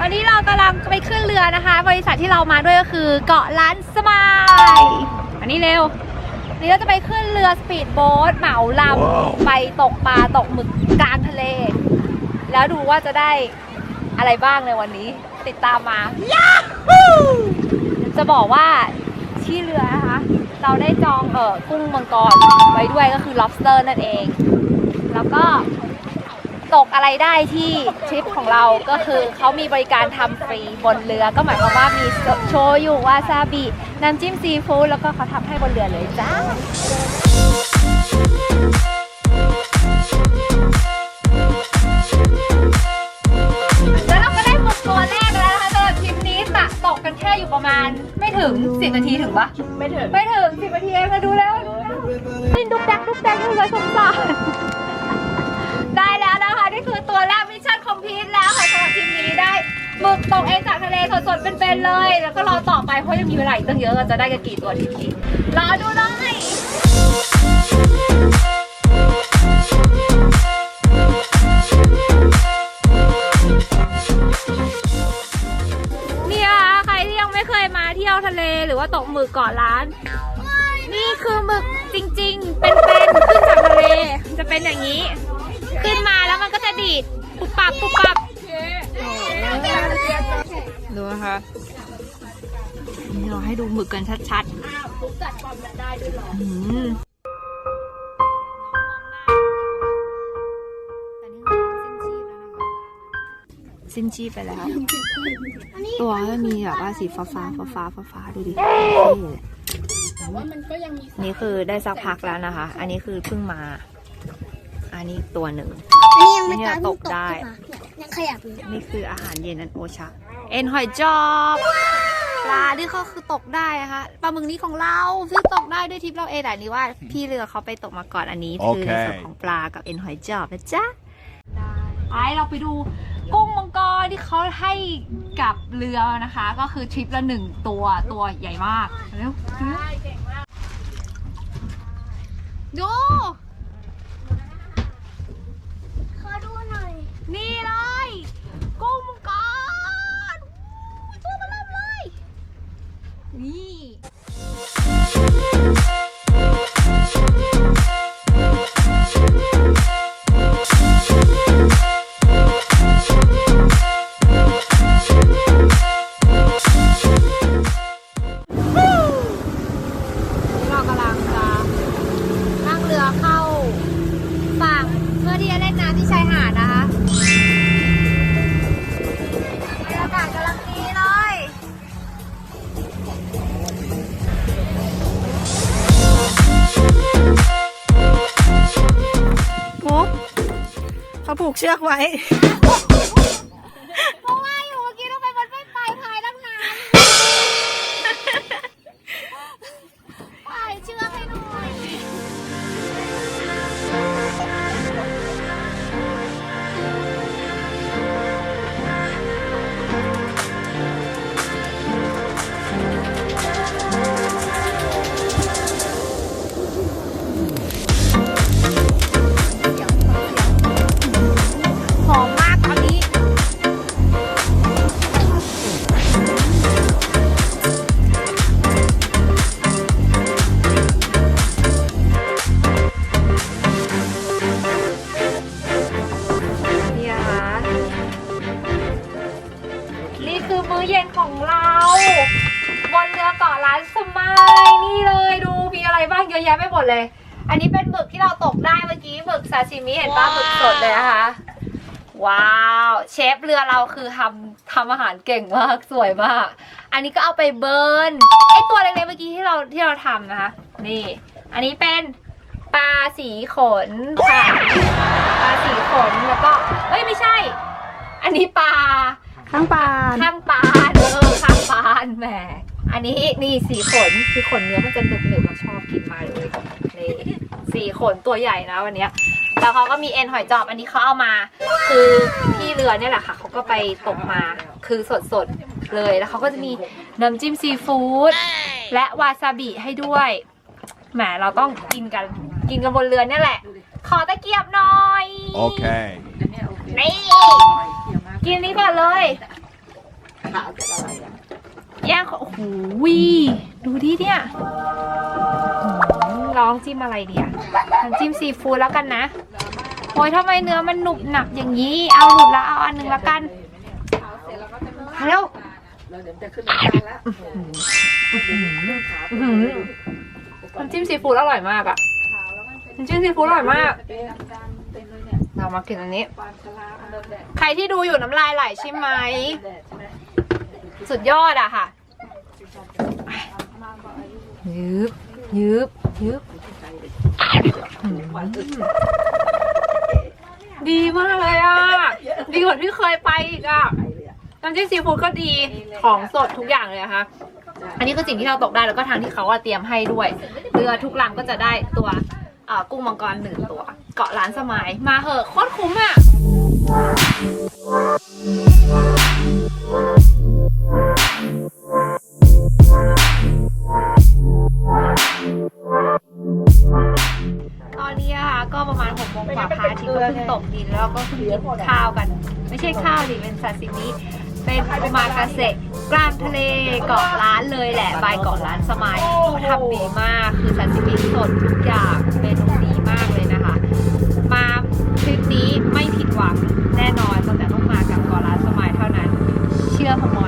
วันนี้เรากำลังไปขึ้นเรือนะคะ บริษัทที่เรามาด้วยก็คือเกาะล้านสมายอันนี้เร็ววันนี้เราจะไปขึ้นเรือสปีดโบ๊ทเหมาลำไปตกปลาตกหมึกกลางทะเล แล้วดูว่าจะได้อะไรบ้างในวันนี้ ติดตามมาจะบอกว่าที่เรือนะคะ เราได้จองเออกุ้งมังกรไว้ด้วยก็คือ lobster นั่นเอง แล้วก็ ตกอะไรได้ที่ทริปของเราก็คือเขามีบริการทำฟรีบนเรือก็หมายความว่ามีโชยุวาซาบิน้ำจิ้มซีฟู้ดแล้วก็เขาทำให้บนเรือเลยจ้าแล้วเราก็ได้หมดตัวแรกแล้วนะคะสำหรับทริปนี้ตะตกกันแค่อยู่ประมาณ ไม่ถึง 10 นาทีถึงปะไม่ถึง ไม่ถึง 10 นาทีเองมาดูแล้วดูแล้วนี่ดุกแดกดุกแดกอยู่เลยสงสาร หมึกตกเองจากทะเลสดๆเป็นๆเลย แล้วก็รอต่อไปเพราะยังมีเวลาอีกตั้งเยอะเราจะได้กันกี่ตัวทริปนี้รอดูเลยเนี่ยใครที่ยังไม่เคยมาเที่ยวทะเลหรือว่าตกหมึกเกาะล้าน นี่คือหมึกจริงๆ เป็นๆขึ้นจากทะเล จะเป็นอย่างนี้ ขึ้นมาแล้วมันก็จะดีดปุบปับปุบปับ ดูนะคะนี่เราให้ดูหมึกกันชัดๆอืมสิ้นชีพไปแล้ว ตัวก็มีแบบว่าสีฟ้าฟ้าฟ้าฟ้าฟ้าฟ้าๆดูดินี่แต่ว่ามันก็ยังมีนี่คือได้สักพักแล้วนะคะ อันนี้คือเพิ่งมา อันนี้ตัวหนึ่งอันนี้ยังไม่นี่ตาเรายตกได้เนี่ ยยังขยับอยู่นี่คืออาหารเย็นอันโอชาเอ็นหอยจอบปลาที่เขาคือตกได้นะคะปลาหมึกนี้ของเราซึ่งตกได้ด้วยทริปเราเองแต่นี่ว่า พี่เรือเขาไปตกมาก่อนอันนี้ คือในส่วนของปลากับเอ็นหอยจอบนะจ๊ะไอเราไปดูกุ้งมังกรที่เขาให้กับเรือนะคะ ก็คือทริปละหนึ่งตัวตัวใหญ่มากเร็วดู เขาผูกเชือกไว้ คือมื้อเย็นของเราบนเรือเกาะล้านสมายนี่เลยดูมีอะไรบ้างเยอะแยะไปหมดเลย อันนี้เป็นหมึกที่เราตกได้เมื่อกี้หมึกซาชิมิเห็นปะหมึกสดเลยนะคะ ว้าวเชฟเรือเราคือทำทำอาหารเก่งมากสวยมาก อันนี้ก็เอาไปเบิร์นไอตัวเล็กๆเมื่อกี้ที่เราที่เราทำนะคะนี่ อันนี้เป็นปลาสีขนค่ะปลาสีขนแล้วก็เอ้ยไม่ใช่ อันนี้ปลา ข้างปานข้างปานเออข้างปานแหมอันนี้นี่สีขนสีขนเนื้อมันจะหนึบหนึบเราชอบกินมากเลยนี่สีขนตัวใหญ่นะวันเนี้ยแล้วเขาก็มีเอ็นหอยจอบอันนี้เขาเอามา คือพี่เรือเนี่ยแหละค่ะเขาก็ไปตกมาคือสดสดๆเลยแล้วเขาก็จะมีน้ำจิ้มซีฟู้ดและวาซาบิให้ด้วยแหมเราต้องกินกันกินกันบนเรือเนี่ยแหละ ขอตะเกียบหน่อย Okay. นี่ กินนี้ก่อนเลยขาวจากอะไรอะแย่งของโอ้โหวีดูดิเนี่ยอื้อหือลองจิ้มอะไรเดียน้ำจิ้มซีฟู้ดแล้วกันนะโอ้ยทำไมเนื้อมันหนุบหนับอย่างนี้ เอาหนุบแล้วเอาอันหนึงแล้วกันมาเร็วแล้วเดี๋ยวจะขึ้นมาได้แล้วอื้อหือน้ำจิ้มซีฟู้ดอร่อยมากอะน้ำจิ้มซีฟู้ดอร่อยมาก เรามากินอันนี้ใครที่ดูอยู่น้ำลายไหลใช่ไหมสุดยอดอะค่ะ ยืบยืบยืบอืมดีมากเลยอะดีกว่าที่เคยไปอีกอะน้ำจิ้มซีฟู้ดก็ดี ของสดทุกอย่างเลยอะค่ะอันนี้คือสิ่งที่เราตกได้แล้วก็ทางที่เขาอะเตรียมให้ด้วย เรือทุกลำก็จะได้ตัวเอ่อ กุ้งมังกรหนึ่งตัว เกาะร้านสมายมาเหอะโคตรคุ้มอะตอนนี้อะค่ะก็ประมาณหกโมงกว่าพระอาทิตย์ก็เพิ่งตกดินแล้วก็เพิ่งกินข้าวกัน ไม่ใช่ข้าวดิเป็นซาซิมิเป็นโอมากาเสะ กลางทะเลเกาะร้านเลยแหละบายเกาะร้านสมัยเขาทำดีมาก คือซาซิมิสดทุกอย่างเมนูดีมากเลยนะคะ มาทริปนี้ไม่ผิดหวังแน่นอนตั้งแต่ต้องมากับเกาะร้านสมัยเท่านั้น เชื่อพมอย